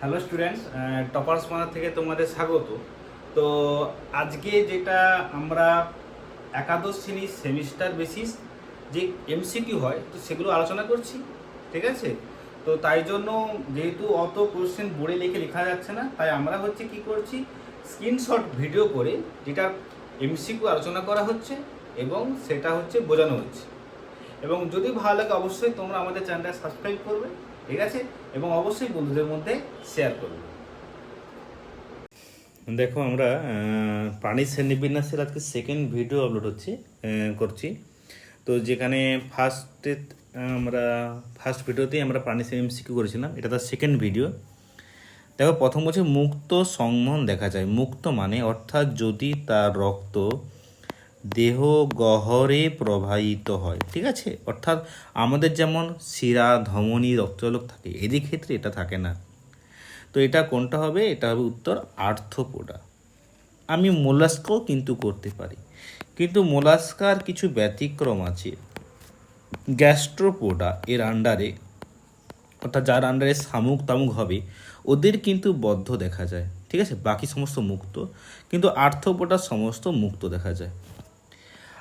Hello students toppers মানা থেকে তোমাদের স্বাগত। তো আজকে যেটা আমরা একাদশ শ্রেণির সেমিস্টার বেসিস যে এমসিকিউ হয়, তো সেগুলো আলোচনা করছি, ঠিক আছে? তো তাই জন্য যেহেতু অত কোশ্চেন বোর্ডে লিখে লেখা যাচ্ছে না, তাই আমরা হচ্ছে কি করছি স্ক্রিনশট ভিডিও করে যেটা এমসিকিউ আলোচনা করা হচ্ছে এবং সেটা হচ্ছে বোঝানো হচ্ছে। এবং যদি ভালো লাগে অবশ্যই তোমরা আমাদের চ্যানেলটা সাবস্ক্রাইব করবে। ঠিক আছে? এবং অবশ্যই বন্ধুদের মধ্যে শেয়ার করবে দেখো আমরা প্রাণী শ্রেণীবিন্যাসের আজকে সেকেন্ড ভিডিও আপলোড হচ্ছে করছি। তো যেখানে ফার্স্টে আমরা ফার্স্ট ভিডিওতেই আমরা প্রাণী শ্রেণি এমসিকিউ করেছিলাম, এটা তার সেকেন্ড ভিডিও দেখো, প্রথম বলছে মুক্ত সংবহন দেখা যায়। মুক্ত মানে অর্থাৎ যদি তার রক্ত দেহ গহরে প্রবাহিত হয়, ঠিক আছে? অর্থাৎ আমাদের যেমন শিরা, ধমনী রক্তচলক থাকে এদের ক্ষেত্রে এটা থাকে না। তো এটা কোনটা হবে? এটা হবে উত্তর আর্থপোডা আমি মোলাস্কাও কিন্তু করতে পারি। কিন্তু মোলাস্কার কিছু ব্যতিক্রম আছে। গ্যাস্ট্রোপোডা এর আন্ডারে, অর্থাৎ যার আন্ডারে শামুক তামুক হবে, ওদের কিন্তু বদ্ধ দেখা যায়, ঠিক আছে? বাকি সমস্ত মুক্ত। কিন্তু আর্থপোডা সমস্ত মুক্ত দেখা যায়।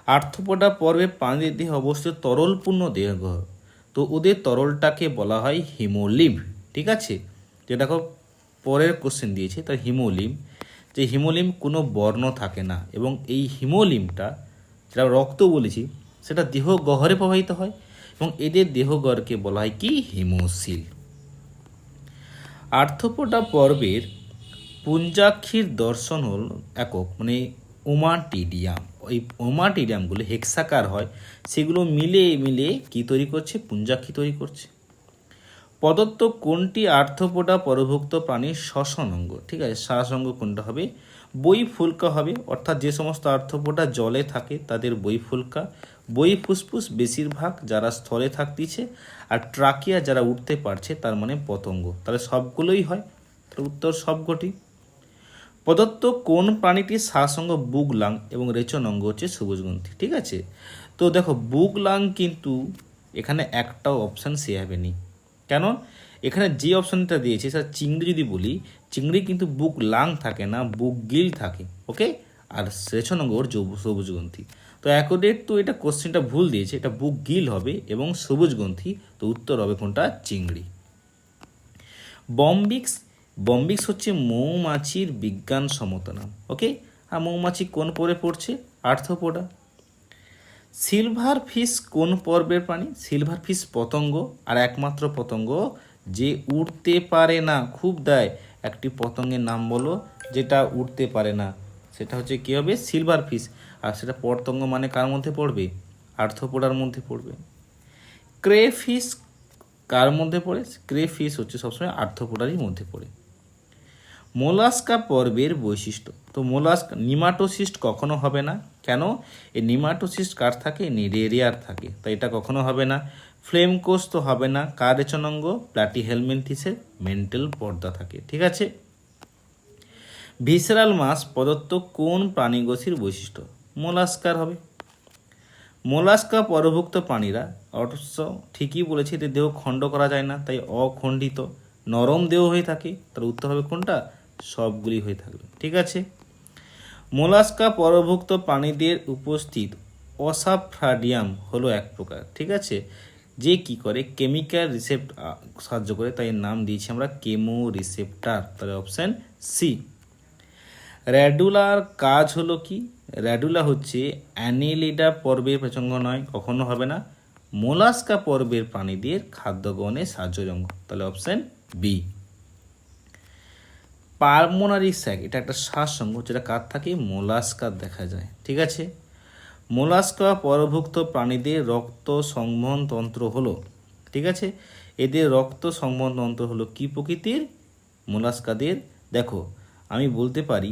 আর্থপোডা পর্বে প্রাণীর দেহে অবস্থিত তরলপূর্ণ দেহগহ তো ওদের তরলটাকে বলা হয় হিমোলিভ ঠিক আছে? যে দেখো, পরের কোশ্চেন দিয়েছে, তার হিমোলিম, যে হিমোলিম কোনো বর্ণ থাকে না এবং এই হিমোলিমটা যেটা রক্ত বলেছি, সেটা দেহ গহরে প্রবাহিত হয় এবং এদের দেহগহরকে বলা হয় কি? হিমোসিল। আর্থপোডা পর্বের পুঞ্জাক্ষীর দর্শন হল একক মানে ওমাটিডিয়াম ওই ওমাটিডিয়ামগুলো হেক্সাকার হয়, সেগুলো মিলে মিলে কি তৈরি করছে? পুঞ্জাক্ষী তৈরি করছে? প্রদত্ত কোনটি আর্থপোডা পরভুক্ত প্রাণীর শ্বসন অঙ্গ? ঠিক আছে শ্বাস অঙ্গ কোনটা হবে? বই ফুলকা হবে, অর্থাৎ যে সমস্ত আর্থপোডা জলে থাকে তাদের বই ফুলকা। বই ফুসফুস বেশিরভাগ যারা স্থলে থাকতেছে আর ট্রাকিয়া যারা উঠতে পারছে তার মানে পতঙ্গ। তাহলে সবগুলোই হয়? উত্তর সবকটি। প্রদত্ত কোন প্রাণীটির শ্বাসঙ্গ বুগলাং এবং রেচন অঙ্গ হচ্ছে সবুজগ্রন্থি, ঠিক আছে? তো দেখো বুক লাং কিন্তু এখানে একটাও অপশান সে হবে নি। কেন? এখানে যে অপশানটা দিয়েছে, সেটা চিংড়ি যদি বলি, চিংড়ি কিন্তু বুক লাং থাকে না বুক গিল থাকে ওকে আর রেচন অঙ্গ ওর যৌ- সবুজগ্রন্থি। তো অ্যাকোডেট তো এটা কোশ্চেনটা ভুল দিয়েছে, এটা বুক গিল হবে এবং সবুজগ্রন্থি, তো উত্তর হবে কোনটা? চিংড়ি। বম্বিক্স বম্বিক্স হচ্ছে মৌমাছির বিজ্ঞানসম্মত নাম ওকে আর মৌমাছি কোন পরে পড়ছে? আর্থপোডা সিলভার ফিশ কোন পর্বের প্রাণী? সিলভার ফিশ পতঙ্গ, আর একমাত্র পতঙ্গ যে উড়তে পারে না। খুব দেয়, একটি পতঙ্গের নাম বলো যেটা উড়তে পারে না। সেটা হচ্ছে কী হবে? সিলভার ফিশ আর সেটা পতঙ্গ মানে কার মধ্যে পড়বে? আর্থপোডার মধ্যে পড়বে। ক্রে ফিশ কার মধ্যে পড়ে? ক্রে ফিশ হচ্ছে সবসময় আর্থপোডারই মধ্যে পড়ে। মোলাস্কা পর্বের বৈশিষ্ট্য। তো মোলাস্ক, নিমাটোসিস্ট কখনো হবে না। কেন? এই নিমাটোসিস্ট কার থাকে? নিডেরিয়ার থাকে। তাই এটা কখনো হবে না। ফ্লেম কোষ তো হবে না। কার রেচনাঙ্গ প্লাটি হেলমেন্থিসের মেন্টাল পর্দা থাকে। ঠিক আছে? ভিসেরাল মাস প্রদত্ত কোন প্রাণীগোষ্ঠীর বৈশিষ্ট্য? মোলাস্কার হবে। মোলাস্কা পরভুক্ত প্রাণীরা অবশ্য ঠিকই বলেছে, এদের দেহ খণ্ড করা যায় না, তাই অখণ্ডিত। নরম দেহ হয়ে থাকে। তার উত্তর হবে কোনটা? সবগুলি হয়ে থাকবে ঠিক আছে? মোলাস্কা পরভুক্ত প্রাণীদের উপস্থিত অসাফ্রাডিয়াম হলো এক প্রকার। ঠিক আছে? যে কি করে? কেমিক্যাল রিসেপ্ট সাহায্য করে। তাই নাম দিয়েছি আমরা কেমো রিসেপ্টার তাহলে অপশান সি। র্যাডুলার কাজ হলো কি? র্যাডুলা হচ্ছে অ্যানিলিডা পর্বের প্রসঙ্গ নয়, কখনো হবে না। মোলাস্কা পর্বের প্রাণীদের খাদ্য গ্রহণে সাহায্যজনক তাহলে অপশান বি। পালমোনারি স্যাক এটা একটা শ্বাসসঙ্গ যেটা কার থাকে মোলাস্কার দেখা যায়, ঠিক আছে? মোলাস্কা পরভুক্ত প্রাণীদের রক্ত সংবহন তন্ত্র হলো, ঠিক আছে? এদের রক্ত সংবহন তন্ত্র হলো কি প্রকৃতির? মোলাস্কাদের দেখো, আমি বলতে পারি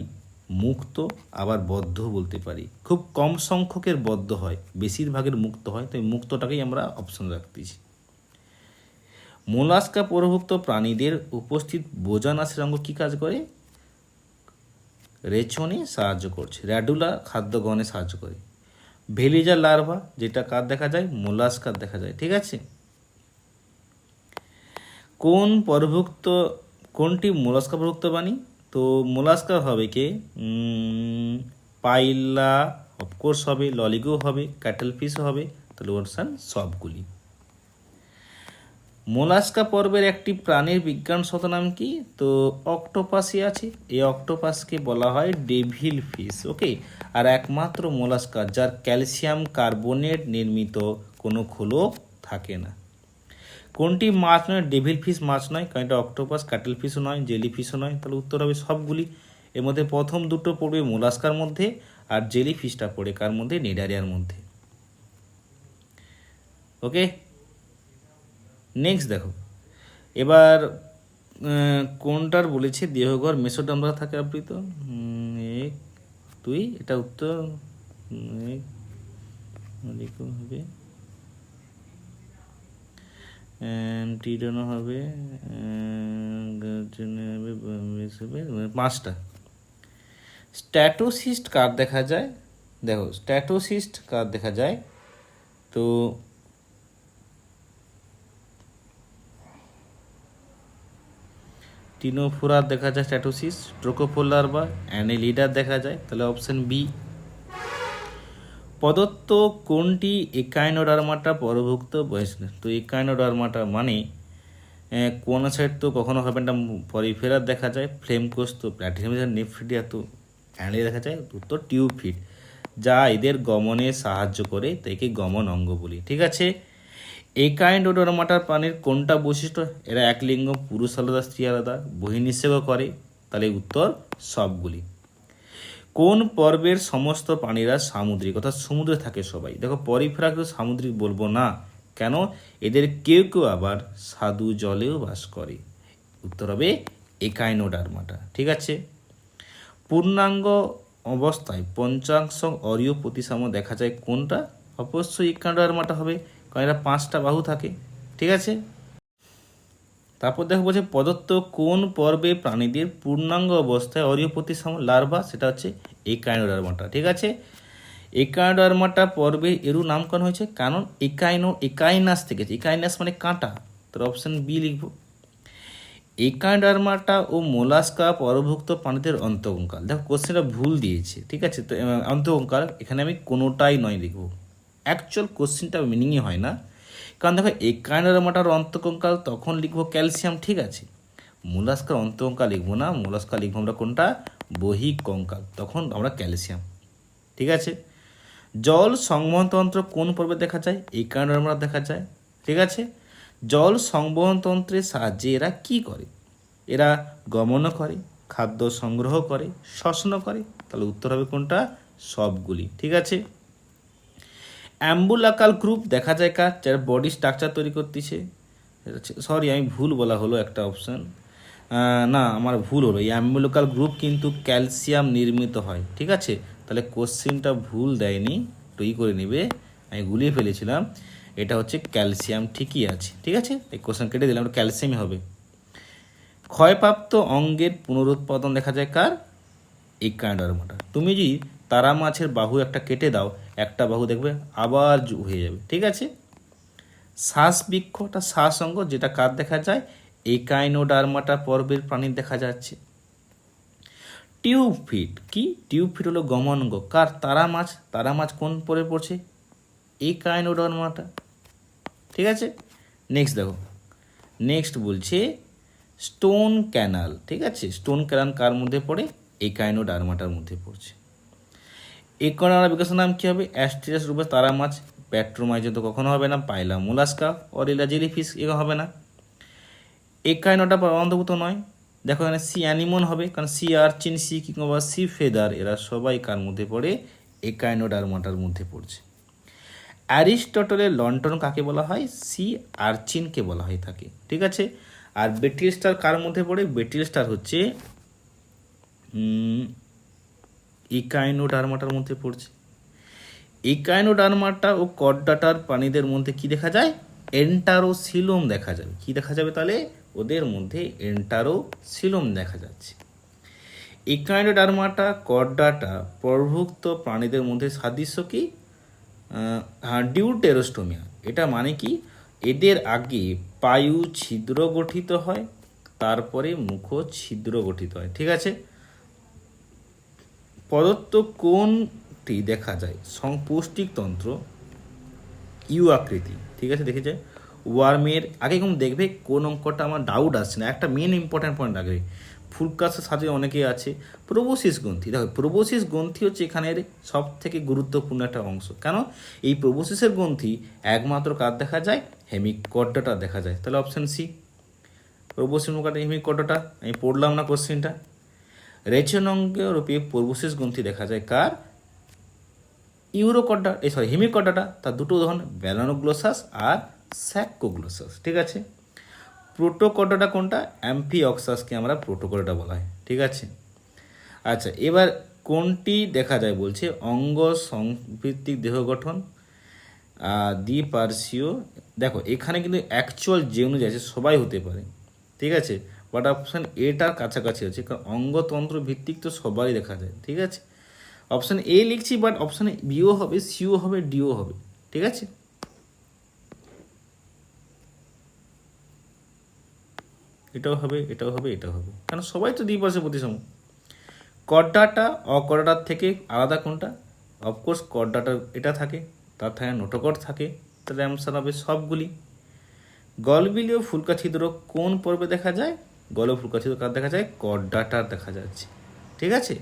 মুক্ত, আবার বদ্ধ বলতে পারি। খুব কম সংখ্যকের বদ্ধ হয়, বেশিরভাগের মুক্ত হয় তাই মুক্তটাকেই আমরা অপশন রাখতেছি। মোলাস্কা পরভুক্ত প্রাণীদের উপস্থিত বোজানাসের অঙ্গ কী কাজ করে? রেচনে সাহায্য করছে। র্যাডুলা খাদ্য গ্রহণে সাহায্য করে। ভেলিজা লার্ভা, যেটা কার দেখা যায়? মোলাস্কার দেখা যায়। ঠিক আছে? কোন পরভুক্ত, কোনটি মোলাস্কা প্রভুক্ত প্রাণী? তো মোলাস্কা হবে কে? পাইলা অফকোর্স হবে ললিগো হবে ক্যাটেল ফিশ হবে, তাহলে অপশান সবগুলি। মোলাস্কা পর্বের একটি প্রাণীর বিজ্ঞান শতনাম কি? তো অক্টোপাসই আছে। এই অক্টোপাসকে বলা হয় ডেভিল ফিশ, ওকে? আর একমাত্র মোলাস্কা, যার ক্যালসিয়াম কার্বনেট নির্মিত কোনো খোলক থাকে না। কোনটি মাছ নয়? ডেভিল ফিশ মাছ নয়, কারণ এটা অক্টোপাস ক্যাটেল ফিশও নয়, জেলি ফিশও নয়। তাহলে উত্তর হবে সবগুলি। এর মধ্যে প্রথম দুটো পড়বে মোলাস্কার মধ্যে আর জেলি ফিশটা পড়ে কার মধ্যে? নেডারিয়ার মধ্যে। ওকে? নেক্সট দেখো। এবার কোনটার বলেছে দেহঘর মেসোডাম দ্বারা থাকে আবৃত? এক, দুই, এটা উত্তর। এক হবে। টিডানো হবে। হবে, পাঁচটা। স্ট্যাটোসিস্ট কার দেখা যায়? দেখো, স্ট্যাটোসিস্ট কার দেখা যায়? তো টিনোফোরার দেখা যায় স্ট্যাটোসিস, ট্রোকোপোলার বা অ্যানেলিডার দেখা যায়, তাহলে অপশন বি। প্রদত্ত কোনটি একাইনোডার্মাটা পরভুক্ত? বয়স তো একাইনোডার্মাটা মানে কোন সাইড তো কখনো হবে না, পরিফেরার দেখা যায় ফ্লেম কোষ তো প্ল্যাটিনাম নেফ্রিডিয়া তো অ্যানে দেখা যায়, উত্তর টিউব ফিট যা এদের গমনে সাহায্য করে, তাকে গমন অঙ্গ বলি। ঠিক আছে? একাইন্ডোডার্মাটার প্রাণীর কোনটা বৈশিষ্ট্য? এরা এক লিঙ্গ, পুরুষ আলাদা, স্ত্রী আলাদা বহির্নিষেধ করে। তাহলে উত্তর সবগুলি। কোন পর্বের সমস্ত প্রাণীরা সামুদ্রিক? অর্থাৎ সমুদ্রে থাকে সবাই। দেখো পরিফেরা সামুদ্রিক বলব না। কেন? এদের কেউ কেউ আবার সাধু জলেও বাস করে। উত্তর হবে একাইনোডার্মাটা ঠিক আছে? পূর্ণাঙ্গ অবস্থায় পঞ্চাংশ অরীয় প্রতিসাম্য দেখা যায় কোনটা? অবশ্যই একাইনোডার্মাটা হবে। কারণ এরা পাঁচটা বাহু থাকে, ঠিক আছে? তারপর দেখো বলছে, প্রদত্ত কোন পর্বে প্রাণীদের পূর্ণাঙ্গ অবস্থায় অরীয় প্রতিসম লার্ভা, সেটা হচ্ছে একাইনোডার্মাটা, ঠিক আছে? একাইনোডার্মাটা পর্বে এরও নামকরণ হয়েছে, কারণ একাইনো, একাইনাস থেকে একাইনাস মানে কাঁটা, তোর অপশন বি লিখব। একাইনোডার্মাটা ও মোলাস্কা পরভুক্ত প্রাণীদের অন্তকঙ্কাল দেখো কোশ্চেনটা ভুল দিয়েছে, ঠিক আছে? তো অন্তকঙ্কাল এখানে আমি কোনোটাই নয় লিখব। অ্যাকচুয়াল কোশ্চেনটা মিনিংই হয় না। কারণ দেখো একাইনোডার্মাটার অন্তকঙ্কাল তখন লিখব ক্যালসিয়াম ঠিক আছে? মোলাস্কার অন্তকঙ্কাল লিখব না মোলাস্কা লিখব আমরা কোনটা? বহিক কঙ্কাল তখন আমরা ক্যালসিয়াম ঠিক আছে? জল সংবহনতন্ত্র কোন পর্বে দেখা যায়? এই কারণে আমরা দেখা যায়, ঠিক আছে? জল সংবহনতন্ত্রের সাহায্যে এরা কি করে? এরা গমনও করে, খাদ্য সংগ্রহ করে, শ্বসনও করে, তাহলে উত্তর হবে কোনটা? সবগুলি, ঠিক আছে? অ্যাম্বুলাকাল গ্রুপ, দেখা যায় কার, যারা বডি স্ট্রাকচার তৈরি করতেছে। সরি, আমি ভুল বলা হলো একটা অপশান। না, আমার ভুল হলো। এই অ্যাম্বুলাকাল গ্রুপ কিন্তু ক্যালসিয়াম নির্মিত হয়, ঠিক আছে? তাহলে কোশ্চিনটা ভুল দেয়নি, একটু করে নেবে। আমি গুলিয়ে ফেলেছিলাম। এটা হচ্ছে ক্যালসিয়াম ঠিকই আছে, ঠিক আছে? এই কোশ্চেন কেটে দিলাম ওটা ক্যালসিয়ামই হবে। ক্ষয়প্রাপ্ত অঙ্গের পুনরুৎপাদন দেখা যায় কার? এই কাণ্ডারমাটা তুমি যদি তারা মাছের বাহু একটা কেটে দাও একটা বাহু দেখবে, আবার হয়ে যাবে, ঠিক আছে? শ্বাস বৃক্ষটা শ্বাস অঙ্গ যেটা কার দেখা যায়? এই কাইনোডার্মাটা পর্বের প্রাণীর দেখা যাচ্ছে। টিউব ফিট কি? টিউব ফিট হলো গমন অঙ্গ কার? তারা মাছ। তারা মাছ কোন পরে পড়ছে? এই কাইনোডার্মাটা ঠিক আছে? নেক্সট দেখো। নেক্সট বলছে স্টোন ক্যানাল ঠিক আছে? স্টোন ক্যানাল কার মধ্যে পড়ে? এই কাইনোডার্মাটার মধ্যে পড়ছে। একনার বিকাশের নাম কী হবে? অ্যাস্ট্রিয়াস রূপে তারা মাছ প্যাট্রোমাইজে তো কখনো হবে না। পাইলা মোলাস্কা অরিলা জেলিফিস এগুলো হবে না। একাইনোটা অন্তর্ভুক্ত নয়। দেখো এখানে সি অ্যানিমন হবে, কারণ সি আর্চিন সি কিংবা সি ফেদার এরা সবাই কার মধ্যে পড়ে? একাইনোডার্মাটার মধ্যে পড়ছে। অ্যারিস্টটলের লন্ঠন কাকে বলা হয়? সি আর্চিনকে বলা হয় থাকে। ঠিক আছে? আর বেটিল স্টার কার মধ্যে পড়ে? বেটিল স্টার হচ্ছে ইকাইনোডার্মাটার মধ্যে পড়ছে। ইকাইনোডার্মাটা ও কডডাটার প্রাণীদের মধ্যে কি দেখা যায়? এন্টারোসিলোম দেখা যাবে। কি দেখা যাবে তাহলে? ওদের মধ্যে এন্টারোসিলোম দেখা যাচ্ছে। ইকাইনোডার্মাটা কডডাটা প্রভুক্ত প্রাণীদের মধ্যে সাদৃশ্য কি? হ্যাঁ ডিউটেরোস্টোমিয়া। এটা মানে কি? এদের আগে পায়ু ছিদ্র গঠিত হয়, তারপরে মুখ ছিদ্র গঠিত হয়। ঠিক আছে? প্রদত্ত কোনটি দেখা যায়? সংপুষ্টিক তন্ত্র ইউ আকৃতি, ঠিক আছে দেখে যায় ওয়ার্মের, আগে কম দেখবে, কোন অঙ্কটা আমার ডাউট আসছে না। একটা মেন ইম্পর্ট্যান্ট পয়েন্ট রাখবে ফুলকাসের সাথে অনেকেই আছে। প্রবোসিস গ্রন্থি, দেখো প্রবোসিস গ্রন্থি হচ্ছে এখানের সব থেকে গুরুত্বপূর্ণ একটা অংশ। কেন? এই প্রবোসিসের গ্রন্থি একমাত্র কার দেখা যায়? হেমিকড্ডাটা দেখা যায়। তাহলে অপশান সি প্রবোসিস মুখাটা হেমিকড্ডাটা আমি পড়লাম না কোশ্চেনটা রূপে প্রবোসিস গ্রন্থি দেখা যায় কার? ইউরোকড্ডা এই সরি হেমিকড্ডাটা, তার দুটো উদাহরণ, ব্যালানোগ্লোসাস আর স্যাকোগ্লোসাস ঠিক আছে? প্রোটোকডাটা কোনটা? অ্যাম্ফিঅক্সাসকে আমরা প্রোটোকডাটা বলা হয়, ঠিক আছে? আচ্ছা এবার কোনটি দেখা যায় বলছে? অঙ্গ সংভিত্তিক দেহ গঠন দ্বিপার্শ্বীয়, দেখো, এখানে কিন্তু অ্যাকচুয়াল যে অনুযায়ী আছে, সবাই হতে পারে, ঠিক আছে? বাট অপশান এটার কাছাকাছি আছে? কারণ অঙ্গতন্ত্র ভিত্তিক তো সবারই দেখা যায়, ঠিক আছে? অপশান এ লিখছি বাট অপশান বিও হবে সিও হবে ডিও হবে, ঠিক আছে? এটাও হবে এটাও হবে এটাও হবে। কারণ সবাই তো দ্বিপার্শ্ব প্রতিসম। কর্ডাটা অকর্ডাটার থেকে আলাদা কোনটা? অফকোর্স কর্ডাটা এটা থাকে, তার থাকে নোটোকট থাকে, তাহলে অ্যান্সার হবে সবগুলি। গলবিলীয় ফুলকা ছিদ্র কোন পর্বে দেখা যায়? গল ফুলকা ছিদ্র কার দেখা যায়? কর্ডাটার দেখা যাচ্ছে। ঠিক আছে?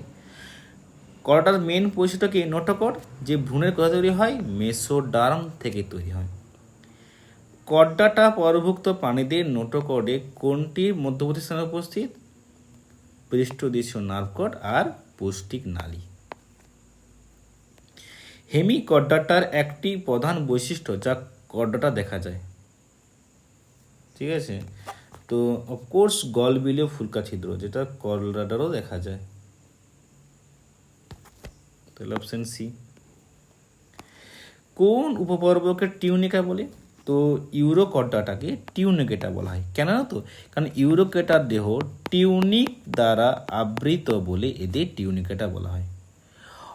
করটার মেন পরিচিত কি? নোটোকট যে ভ্রূণের কথা তৈরি হয়, মেসোডার্ম থেকে তৈরি হয়। কর্ডাটা পরভুক্ত প্রাণীদের নোটোকডে কোনটির মধ্যবর্তী স্থানে উপস্থিত? পৃষ্ঠদেশীয় নার্ভকট আর পৌষ্টিক নালী। হেমি কর্ডাটার একটি প্রধান বৈশিষ্ট্য যা কর্ডাটা দেখা যায়। ঠিক আছে? তো অফকোর্স গলবিলীয় ফুলকা ছিদ্র, যেটা কলরাডারও দেখা যায়। তাহলে অপশন সি কোন উপপর্বকে টিউনিকা বলে? তো, ইউরোকডাটাকে টিউনিকেটা বলা হয়। কেন তো? কারণ ইউরোকেটার দেহ টিউনিক দ্বারা আবৃত বলে এদের টিউনিকেটা বলা হয়।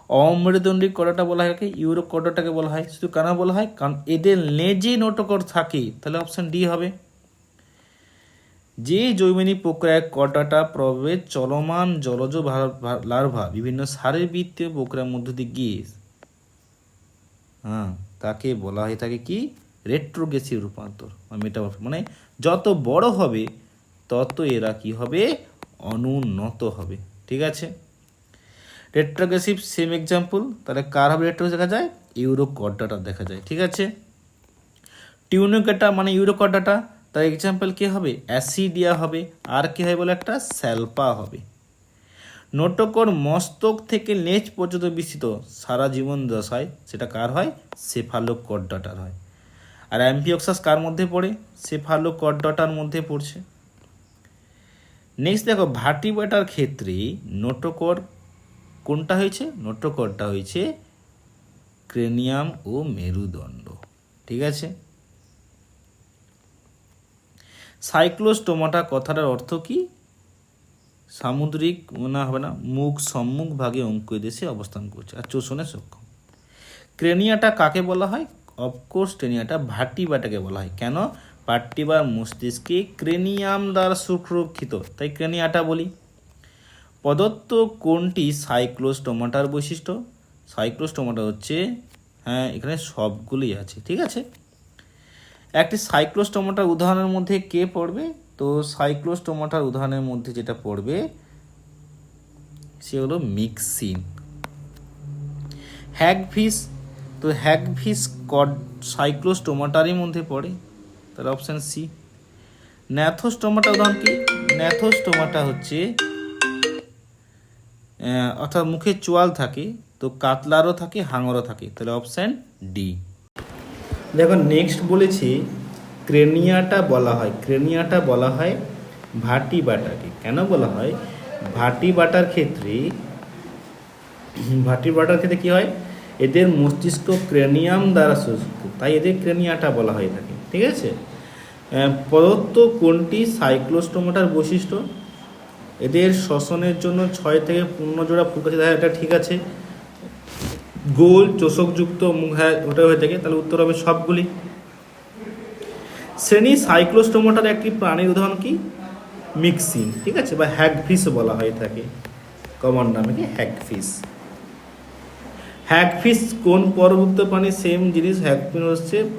অমৃদণ্ডী কডাটা বলা হয় ইউরোকডাটাকে বলা হয়। শুধু কেন বলা হয়? কারণ এদের লেজে নোটকর থাকে। তাহলে অপশন ডি হবে। যে জৈবনিক প্রক্রিয়ায় কডাটা প্রবেশ চলমান জলজ লার্ভা বিভিন্ন শারীরবৃত্তীয় প্রক্রিয়ার মধ্য দিয়ে গিয়ে হ্যাঁ তাকে বলা হয় থাকে কি? রেট্রোগেসিভ রূপান্তর বা মেটামরফ মানে যত বড় হবে, তত এরা কি হবে? অনুন্নত হবে। ঠিক আছে? রেট্রোগেসিভ সেম এক্সাম্পল তাহলে কার হবে রেট্রো দেখা যায়? ইউরোকডাটা দেখা যায়। ঠিক আছে? টিউনোকেটা মানে ইউরোকডাটা? তার এক্সাম্পল কি হবে? অ্যাসিডিয়া হবে, আর কি হয় বলে একটা? স্যালপা হবে। নোটকর মস্তক থেকে লেজ পর্যন্ত বিস্তৃত সারা জীবন দশায়, সেটা কার হয়? সেফালোকডাটার হয়। আর অ্যাম্পিওক্সাস কার মধ্যে পড়ে? সেফালোকডাটার মধ্যে পড়ছে। নেক্সট দেখো ভার্টিব্রেটার ক্ষেত্রে নোটোকর কোনটা হয়েছে? নোটোকরটা হয়েছে ক্রেনিয়াম ও মেরুদণ্ড। ঠিক আছে? সাইক্লোস্টোমাটা কথাটার অর্থ কি? সামুদ্রিক না হবে না, মুখ সম্মুখ ভাগে অঙ্কুয় দেশে অবস্থান করছে। আর চোষণে সক্ষম। ক্রেনিয়াটা কাকে বলা হয়? অফকোর্স ক্রেনিয়াটা ভাটিবাটাকে বলা হয়। কেন? পার্টিবার মস্তিষ্কে ক্রেনিয়াম দ্বারা সুরক্ষিত। তাই ক্রেনিয়াটা বলি। প্রদত্ত কোনটি সাইক্লোস্টোমাটার বৈশিষ্ট্য। সাইক্লোস্টোমাটা হচ্ছে হ্যাঁ এখানে সবগুলোই আছে, ঠিক আছে? একটি সাইক্লোস্টোমাটার উদাহরণের মধ্যে কে পড়বে? তো সাইক্লোস্টোমাটার উদাহরণের মধ্যে যেটা পড়বে, সে হলো মিক্সিন। হ্যাগফিস, তো হ্যাগফিস কড সাইক্লোস্টোমাটারই মধ্যে পড়ে, তাহলে অপশান সি ন্যাথোস্টোমাটা উদাহরণ কি? ন্যাথোস্টোমাটা হচ্ছে অর্থাৎ মুখে চোয়াল থাকে, তো কাতলারও থাকে, হাঙরও থাকে, তাহলে অপশান ডি দেখো নেক্সট বলেছি, ক্রেনিয়াটা বলা হয়। ক্রেনিয়াটা বলা হয় ভাটি বাটাকে। কেন বলা হয়? ভাটি বাটার ক্ষেত্রে, ভাটি বাটার ক্ষেত্রে কী হয়? এদের মস্তিষ্ক ক্রেনিয়াম দ্বারা সুস্থ তাই এদের ক্রেনিয়াটা বলা হয়ে থাকে, ঠিক আছে? প্রদত্ত কোনটি সাইক্লোস্টোমাটার বৈশিষ্ট্য? এদের শ্বসনের জন্য ছয় থেকে পনেরো জোড়া ফুলকাছে দেখা এটা ঠিক আছে। গোল, চোষকযুক্ত মুখ হ্যাঁ ওটা হয়ে থাকে, তাহলে উত্তর হবে সবগুলি। শ্রেণি সাইক্লোস্টোমাটার একটি প্রাণীর উদাহরণ কি? মিক্সিং ঠিক আছে? বা হ্যাগফিশও বলা হয়ে থাকে। কমন নামে কি? হ্যাগফিশ হ্যাগফিশ কোন পরভুক্ত প্রাণী সেম জিনিস? হ্যাগফিশ হচ্ছে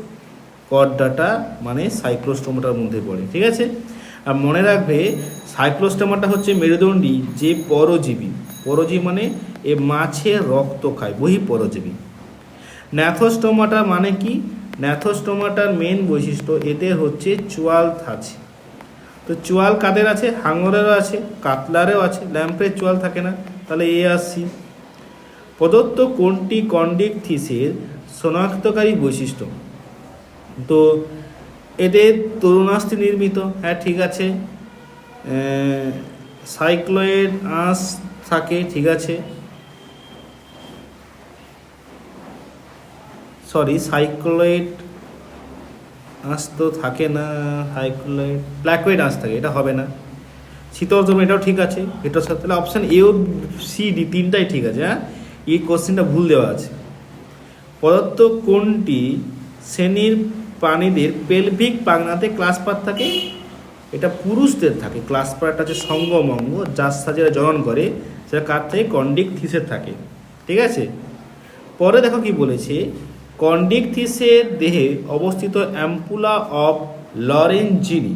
কডডাটা মানে সাইক্লোস্টোমাটার মধ্যে পড়ে, ঠিক আছে? আর মনে রাখবে সাইক্লোস্টোমাটা হচ্ছে মেরুদণ্ডী, যে পরজীবী। পরজীবী মানে এ মাছের রক্ত খায়, বহি পরজীবী। ন্যাথোস্টোমাটা মানে কি? ন্যাথোস্টোমাটার মেন বৈশিষ্ট্য এতে হচ্ছে চোয়াল আছে তো চোয়াল কাদের আছে? হাঙরেরও আছে, কাতলারেও আছে। ল্যাম্পের চোয়াল থাকে না, তাহলে এ সি। প্রদত্ত কোনটি কন্ডিক থিসের শনাক্তকারী বৈশিষ্ট্য? তো এদের তরুণাস্থি নির্মিত। হ্যাঁ ঠিক আছে। সাইক্লয়েড আঁশ থাকে, ঠিক আছে? সরি সাইক্লোয়েড আঁশ তো থাকে না সাইক্লোয়েড ব্ল্যাকওয়েড আঁশ থাকে, এটা হবে না। শীতল দ্রবণ এটাও ঠিক আছে, এটার সাথে তাহলে অপশান এ ও সি ডি তিনটাই ঠিক আছে হ্যাঁ? এই কোশ্চেনটা ভুল দেওয়া আছে। প্রদত্ত কোনটি শ্রেণির প্রাণীদের পেলভিক পাগনাতে ক্লাস পাত থাকে? এটা পুরুষদের থাকে ক্লাস পার্টটা হচ্ছে সঙ্গমঙ্গ, যার সাথে যারা জনন করে। সেটা কার থেকে? কন্ডিক থিসের থাকে। ঠিক আছে? পরে দেখো কি বলেছে কন্ডিক থিসের দেহে অবস্থিত অ্যাম্পুলা অফ লরেঞ্জিনি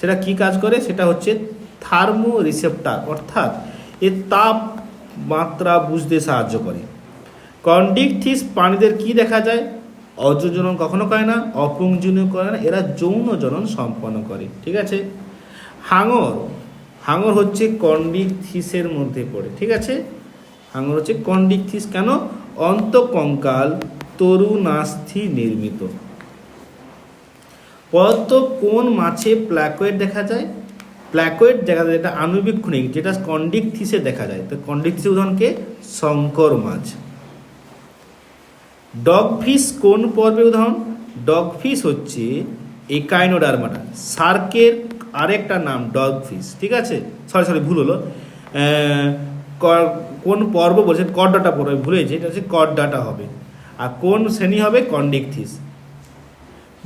সেটা কি কাজ করে? সেটা হচ্ছে থার্মো রিসেপ্টার অর্থাৎ এর তাপমাত্রা বুঝতে সাহায্য করে। কন্ডিক থিস প্রাণীদের কি দেখা যায়? অজজনন কখনো করে না অপুংজনীয় করে না, এরা যৌন জনন সম্পন্ন করে। ঠিক আছে? হাঙর হাঙর হচ্ছে কন্ডিক থিসের মধ্যে পড়ে, ঠিক আছে? হাঙর হচ্ছে কন্ডিক থিস কেন? অন্তকঙ্কাল তরুণাস্থি নির্মিত। পদার্থ কোন মাছে প্ল্যাকোয়েড দেখা যায়? প্ল্যাকোয়েড দেখা যায় এটা আণুবীক্ষণিক, যেটা কন্ডিক থিসে দেখা যায়। তো কন্ডিক থিসের উদাহরণকে শঙ্কর মাছ। ডগ ফিশ কোন পর্বে উদাহরণ? ডগ ফিশ হচ্ছে একাইনোডার্মাটা, সার্কের আরেকটা নাম ডগ ফিশ ঠিক আছে? সরি সরি ভুল হলো। কোন পর্ব বলছে কড্ডাটা পর্ব ভুলে গেছি, এটা হচ্ছে কড্ডাটা হবে। আর কোন শ্রেণি হবে? কন্ডিকথিস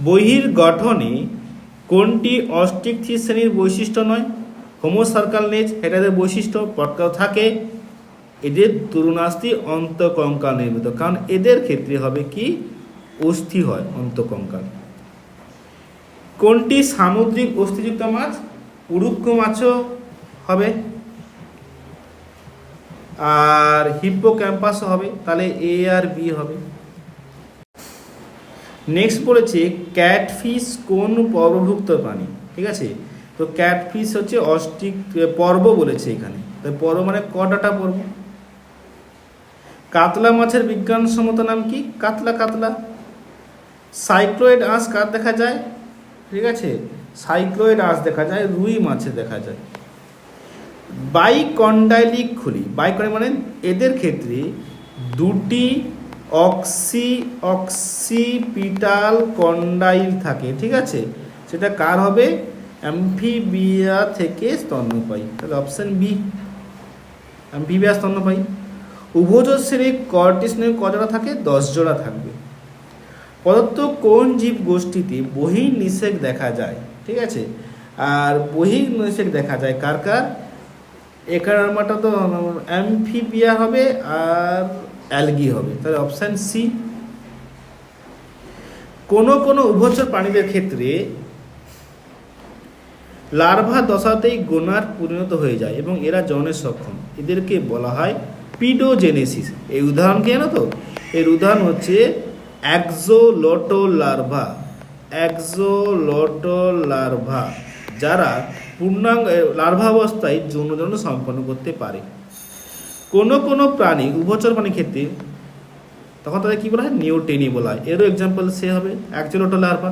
বহির গঠনে কোনটি অস্টিকথিস শ্রেণির বৈশিষ্ট্য নয়? হোমো সার্কাল নেজ এটাদের বৈশিষ্ট্য, পটকাও থাকে। এদের তরুণাস্থি অন্তকঙ্কাল নির্মিত, কারণ এদের ক্ষেত্রে হবে কি? অস্থি হয় অন্তকঙ্কাল। কোনটি সামুদ্রিক অস্থিযুক্ত মাছ? উড়ুক্ষ মাছও হবে। আর হিপ্পো ক্যাম্পাসও হবে। তাহলে এ আর বি হবে। নেক্সট বলেছে ক্যাটফিশ কোন পর্বভুক্ত প্রাণী? ঠিক আছে? তো ক্যাটফিশ হচ্ছে অষ্টিক পর্ব বলেছে এখানে। তাই পর্ব মানে কটাটা পর্ব? কাতলা মাছের বিজ্ঞানসম্মত নাম কি? কাতলা কাতলা। সাইক্লোয়েড আঁশ কার দেখা যায়? ঠিক আছে? সাইক্লোয়েড আঁশ দেখা যায়, রুই মাছে দেখা যায়। বাইকন্ডাইলিক খুলি, বাইকন্ডাইল মানে এদের ক্ষেত্রে দুটি অক্সি, অক্সিপিটাল কন্ডাইল থাকে, ঠিক আছে? সেটা কার হবে? অ্যাম্ফিবিয়া থেকে স্তন্যপায়ী। তাহলে অপশন বি, অ্যাম্ফিবিয়া স্তন্যপায়ী। উভচর শ্রেণির কর্টিসনের কজোড়া থাকে? দশ জোড়া থাকবে। পদার্থ কোন জীব গোষ্ঠীতে বহির নিষেক দেখা যায়? ঠিক আছে? আর বহির নিষেক দেখা যায় কার কার? একাডার্মাটা তো অ্যাম্ফিবিয়া হবে আর অ্যালগি হবে। তাহলে অপশান সি। কোনো কোনো উভচর প্রাণীদের ক্ষেত্রে লার্ভা দশাতেই গোনার পরিণত হয়ে যায় এবং এরা জনের সক্ষম। এদেরকে বলা হয় পিডোজেনেসিস। এই উদাহরণ কি জানো তো? এর উদাহরণ হচ্ছে অ্যাক্সোলোটো লার্ভা অ্যাক্সোলোটো লার্ভা যারা পূর্ণাঙ্গ লার্ভাবস্থায় যৌনজনন সম্পন্ন করতে পারে। কোনো কোনো প্রাণী উভচর প্রাণীর ক্ষেত্রে, তখন তাদের কী বলা হয়? নিউটেনি বলা হয়। এরও এক্সাম্পল সে হবে অ্যাক্সোলোটো লার্ভা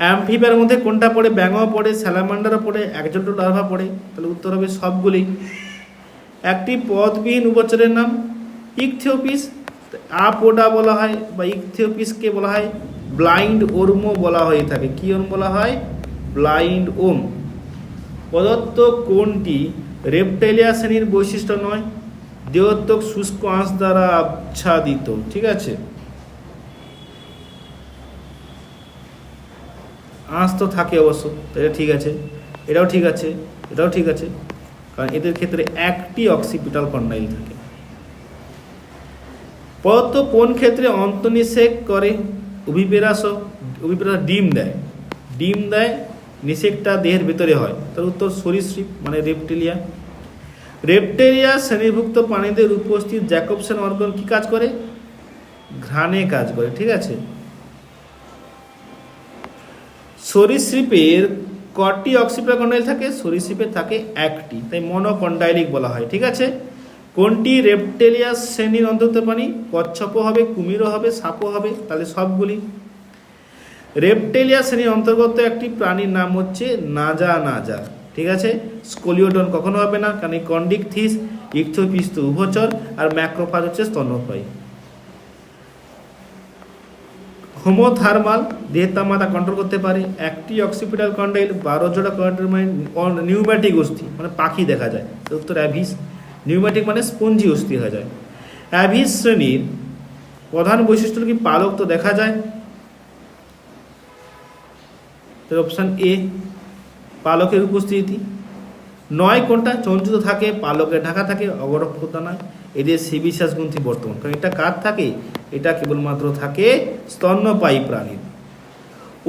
অ্যাম্ফিবিয়ার মধ্যে কোনটা পড়ে? ব্যাঙও পড়ে, স্যালামান্ডারও পড়ে অ্যাক্সোলোটো লার্ভা পড়ে। তাহলে উত্তর হবে সবগুলি একটি পদবিহীন উভচরের নাম, ইকথিওপিস আপোডা বলা হয় বা ইকথিওপিসকে বলা হয়, ব্লাইন্ড ওর্মও বলা হয়ে থাকে। কি ওর্ম বলা হয়? Blind worm. প্রদত্ত কোনটি রেপটেলিয়া শ্রেণির বৈশিষ্ট্য নয়, দেহত্বক শুষ্ক আঁশ দ্বারা আচ্ছাদিত, ঠিক আছে? আঁশ তো থাকে অবশ্য এটা ঠিক আছে। এটাও ঠিক আছে, এটাও ঠিক আছে। কারণ এদের ক্ষেত্রে একটি অক্সিপিটাল কন্ডাইল থাকে। পদার্থ কোন ক্ষেত্রে অন্তনিষেক করে? অভিপেরাসক অভিপেরাস ডিম দেয়। ডিম দেয়, নিষেকটা দেহের ভিতরে হয়। তার উত্তর সরীসৃপ মানে রেপটেলিয়া। রেপটেরিয়া শ্রেণীভুক্ত প্রাণীদের উপস্থিত জ্যাকবসন অর্গন কি কাজ করে? ঘ্রাণে কাজ করে, ঠিক আছে? সরীসৃপের কটি অক্সিপ্রাকন্ডাইল থাকে? সরীসৃপের থাকে একটি, তাই মনোকন্ডাইলিক বলা হয়, ঠিক আছে? কোনটি রেপটেলিয়াস শ্রেণির অন্তর্গত প্রাণী? কচ্ছপও হবে, কুমিরও হবে, সাপও হবে, তাহলে সবগুলি। রেপটেলিয়া শ্রেণির অন্তর্গত একটি প্রাণীর নাম হচ্ছে নাজা নাজা ঠিক আছে? স্কোলিওডন কখনো হবে না, কারণ কন্ডিক থিস ইকথোপিস্ত উভচর, আর ম্যাক্রোফাজ হচ্ছে স্তন্যপায়ী। হোমোথার্মাল দেহের তাপমাত্রা কন্ট্রোল করতে পারে। একটি অক্সিপিটাল কন্ডাইল, বারো জোড়া কন্ডাইল নিউম্যাটিক অস্থি মানে পাখি দেখা যায়। উত্তর অ্যাভিস। নিউম্যাটিক মানে স্পঞ্জি অস্থি হয়ে যায়। অ্যাভিস শ্রেণির প্রধান বৈশিষ্ট্য কি? পালক তো দেখা যায়। অপশান এ পালকের উপস্থিতি। নয় কোনটা চঞ্চিত থাকে পালকে ঢাকা থাকে অগরক্ষতা এদের সিবিশ্বাস গ্রন্থি বর্তমান। কারণ এটা কার থাকে, এটা কেবলমাত্র থাকে স্তন্যপায়ী প্রাণীর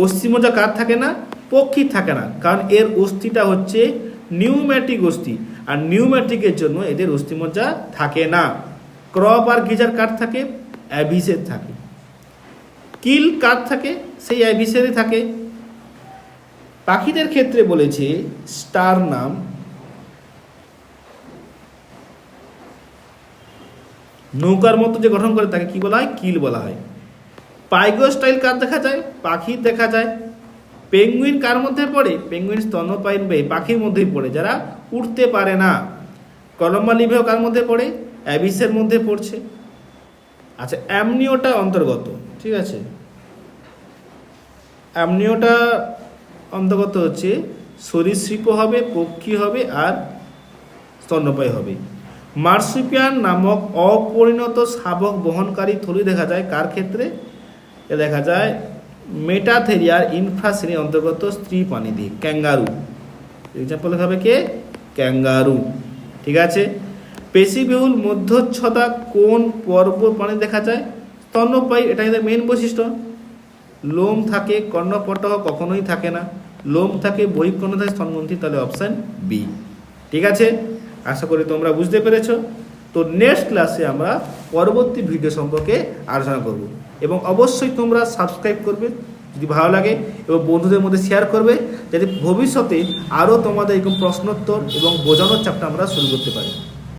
অস্থিমজ্জা কার থাকে না, পক্ষী থাকে না। কারণ এর অস্থিটা হচ্ছে নিউম্যাটিক অস্থি। আর নিউম্যাটিকের জন্য এদের অস্থিমজ্জা থাকে না। ক্রপ আর গিজার কার থাকে অ্যাভিসের থাকে। কিল কার থাকে, সেই অ্যাভিসেরই থাকে। পাখিদের ক্ষেত্রে বলেছে স্টার নাম নৌকার মতো যে গঠন করে তাকে কি বলা হয়? কিল বলা হয়। পাইগো স্টাইল কার দেখা যায় পাখির দেখা যায়। পেঙ্গুইন কার মধ্যে পড়ে? পেঙ্গুইন স্তন্যপায়ীন বে পাখির মধ্যেই পড়ে, যারা উঠতে পারে না। কলম্বা লিভেও কার মধ্যে পড়ে? অ্যাবিসের মধ্যে পড়ছে। আচ্ছা অ্যামনিওটা অন্তর্গত, ঠিক আছে? অ্যামনিওটা অন্তর্গত হচ্ছে সরীসৃপ হবে, পক্ষী হবে আর স্তন্যপায়ী হবে। মার্সুপিয়ান নামক অপরিণত শাবক বহনকারী থলি দেখা যায়, কার ক্ষেত্রে? দেখা যায় মেটাথেরিয়ার ইনফ্রাশ্রেণী অন্তর্গত স্ত্রী প্রাণীদি ক্যাঙ্গারু। এক্সাম্পল হবে কে? ক্যাঙ্গারু। ঠিক আছে? পেশিবিহুল মধ্যচ্ছদা কোন পর্ব প্রাণী দেখা যায়? স্তন্যপায়ী, এটা এদের মেন বৈশিষ্ট্য। লোম থাকে কর্ণপটহ কখনোই থাকে না। লোম থাকে বহিকর্ণ থাকে, স্তনগ্রন্থি, তাহলে অপশান বি ঠিক আছে? আশা করি তোমরা বুঝতে পেরেছ। তো নেক্সট ক্লাসে আমরা পরবর্তী ভিডিও সম্পর্কে আলোচনা করব। এবং অবশ্যই তোমরা সাবস্ক্রাইব করবে যদি ভালো লাগে এবং বন্ধুদের মধ্যে শেয়ার করবে যাতে ভবিষ্যতে আরও তোমাদের এরকম প্রশ্নোত্তর এবং বোঝানোর চাপটা আমরা শুরু করতে পারি।